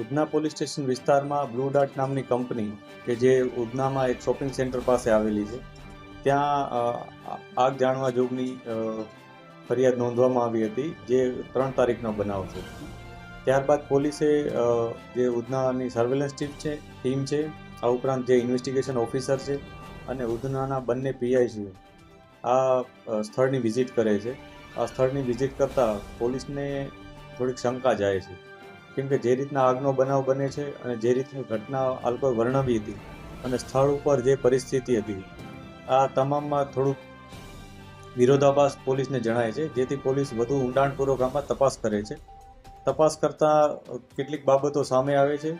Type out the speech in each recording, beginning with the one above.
Udhna police station વિસ્તારમાં Blue Dart નામની company કે જે ઉધનામાં એક શોપિંગ સેન્ટર પાસે આવેલી છે, ત્યાં આગ જાણવા જોગની ફરિયાદ નોંધવામાં આવી હતી, જે ત્રણ તારીખનો બનાવ છે. ત્યારબાદ પોલીસે જે ઉધનાની સર્વેલન્સ ટીમ છે ટીમ છે, આ ઉપરાંત જે ઇન્વેસ્ટિગેશન ઓફિસર છે અને ઉધનાના બંને પીઆઈ આ સ્થળની વિઝિટ કરે છે. આ સ્થળની વિઝિટ કરતાં પોલીસને થોડીક શંકા જાય છે. કેમ કે જે રીતના આગનો બનાવ બને છે અને જે રીતની ઘટના આ વર્ણવી હતી અને સ્થળ ઉપર જે પરિસ્થિતિ હતી, આ તમામમાં થોડુંક વિરોધાભાસ પોલીસને જણાય છે, જેથી પોલીસ વધુ ઊંડાણપૂર્વક આમાં તપાસ કરે છે. તપાસ કરતાં કેટલીક બાબતો સામે આવે છે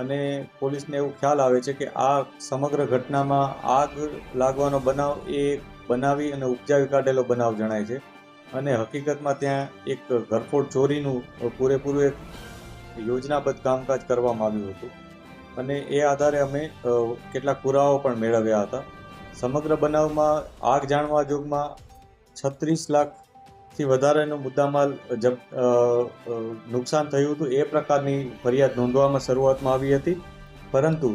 અને પોલીસને એવું ખ્યાલ આવે છે કે આ સમગ્ર ઘટનામાં આગ લાગવાનો બનાવ એ બનાવી અને ઉપજાવી કાઢેલો બનાવ જણાય છે. અને હકીકતમાં ત્યાં એક ઘરફોડ ચોરીનું પૂરેપૂરું એક યોજનાબદ્ધ કામકાજ કરવામાં આવ્યું હતું. અને એ આધારે અમે કેટલાક પુરાવા પણ મેળવ્યા હતા. સમગ્ર બનાવમાં આગ જાણવા જોગમાં છત્રીસ લાખથી વધારેનો મુદ્દામાલ જપ નુકસાન થયું હતું. એ પ્રકારની ફરિયાદ નોંધવામાં શરૂઆતમાં આવી હતી. પરંતુ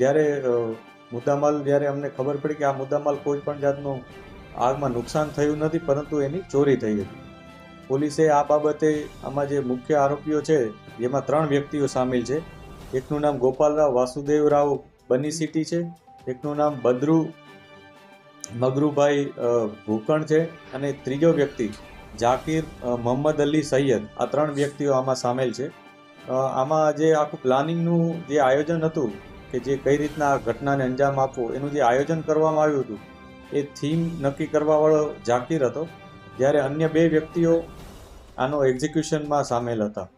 જ્યારે મુદ્દામાલ, જ્યારે અમને ખબર પડી કે આ મુદ્દામાલ કોઈ પણ જાતનું આગમાં નુકસાન થયું નથી, પરંતુ એની ચોરી થઈ હતી. પોલીસે આ બાબતે આમાં જે મુખ્ય આરોપીઓ છે, જેમાં ત્રણ વ્યક્તિઓ સામેલ છે. એકનું નામ ગોપાલરાવ વાસુદેવરાવ બની સિટી છે. એકનું નામ બદ્રુ મગરુભાઈ ભૂકણ છે. અને ત્રીજો વ્યક્તિ જાકીર મોહમ્મદ અલી સૈયદ. આ ત્રણ વ્યક્તિઓ આમાં સામેલ છે. આમાં જે આખું પ્લાનિંગનું જે આયોજન હતું કે જે કઈ રીતના ઘટનાને અંજામ આપવો, એનું જે આયોજન કરવામાં આવ્યું હતું, એ થીમ નક્કી કરવાવાળો જાકીર હતો. જ્યારે અન્ય બે વ્યક્તિઓ આનો એક્ઝિક્યુશનમાં સામેલ હતા.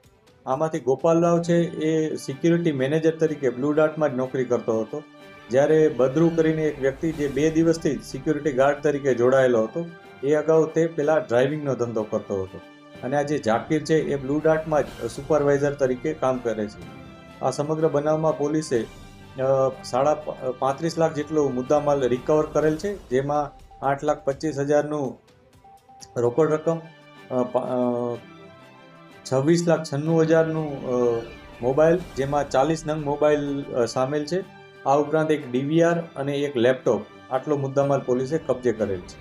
આમાંથી ગોપાલરાવ છે એ સિક્યુરિટી મેનેજર તરીકે બ્લુ ડાર્ટમાં જ નોકરી કરતો હતો. જ્યારે બદ્રુ કરીને એક વ્યક્તિ જે બે દિવસથી જ સિક્યુરિટી ગાર્ડ તરીકે જોડાયેલો હતો, એ અગાઉ તે પેલા ડ્રાઇવિંગનો ધંધો કરતો હતો. અને આ જે જાકીર છે એ બ્લુ ડાર્ટમાં જ સુપરવાઇઝર તરીકે કામ કરે છે. આ સમગ્ર બનાવમાં પોલીસે સાડા પાંત્રીસ લાખ જેટલો મુદ્દામાલ રિકવર કરેલ છે, જેમાં આઠ લાખ પચીસ હજારનું રોકડ રકમ છવ્વીસ લાખ છન્નું હજારનું મોબાઈલ, જેમાં ચાલીસ નંગ મોબાઈલ સામેલ છે. આ ઉપરાંત એક ડીવીઆર અને એક લેપટોપ. આટલો મુદ્દામાલ પોલીસે કબજે કરેલ છે.